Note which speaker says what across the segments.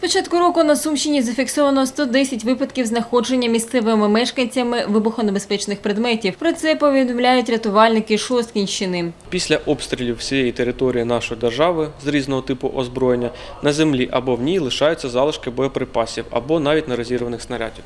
Speaker 1: початку року на Сумщині зафіксовано 110 випадків знаходження місцевими мешканцями вибухонебезпечних предметів. Про це повідомляють рятувальники Шосткінщини.
Speaker 2: Після обстрілів всієї території нашої держави з різного типу озброєння на землі або в ній лишаються залишки боєприпасів або навіть нерозірваних снарядів.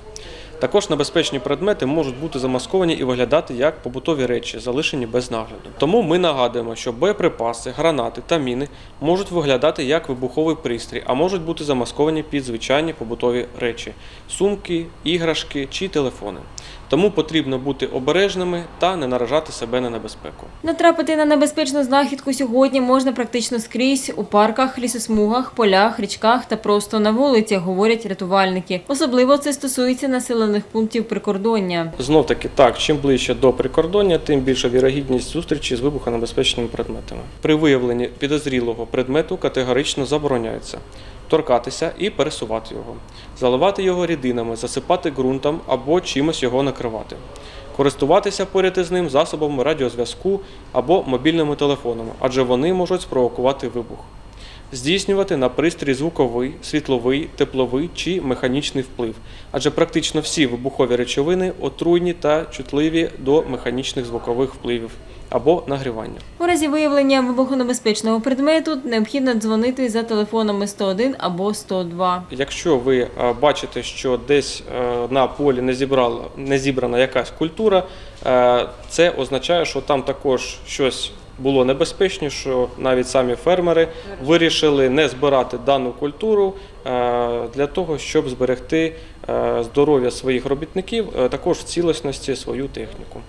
Speaker 2: Також небезпечні предмети можуть бути замасковані і виглядати як побутові речі, залишені без нагляду. Тому ми нагадуємо, що боєприпаси, гранати та міни можуть виглядати як вибуховий пристрій, а можуть бути замасковані під звичайні побутові речі сумки, іграшки чи телефони. Тому потрібно бути обережними та не наражати себе на небезпеку.
Speaker 1: Натрапити на небезпечну знахідку сьогодні можна практично скрізь у парках, лісосмугах, полях, річках та просто на вулицях, говорять рятувальники. Особливо це стосується населених пунктів прикордоння.
Speaker 2: Знов таки так, чим ближче до прикордоння, тим більша вірогідність зустрічі з вибухонебезпечними предметами. При виявленні підозрілого предмету категорично забороняється торкатися і пересувати його, заливати його рідинами, засипати ґрунтом або чимось його накривати. Користуватися поряд із ним засобами радіозв'язку або мобільними телефонами, адже вони можуть спровокувати вибух. Здійснювати на пристрій звуковий, світловий, тепловий чи механічний вплив, адже практично всі вибухові речовини отруйні та чутливі до механічних звукових впливів або нагрівання.
Speaker 1: У разі виявлення вибухонебезпечного предмету необхідно дзвонити за телефонами 101 або 102.
Speaker 2: Якщо ви е, бачите, що десь е, на полі не зібрала не зібрана якась культура, е, це означає, що там також щось було небезпечно, що навіть самі фермери вирішили не збирати дану культуру е, для того, щоб зберегти е, здоров'я своїх робітників, е, також в цілісності свою техніку.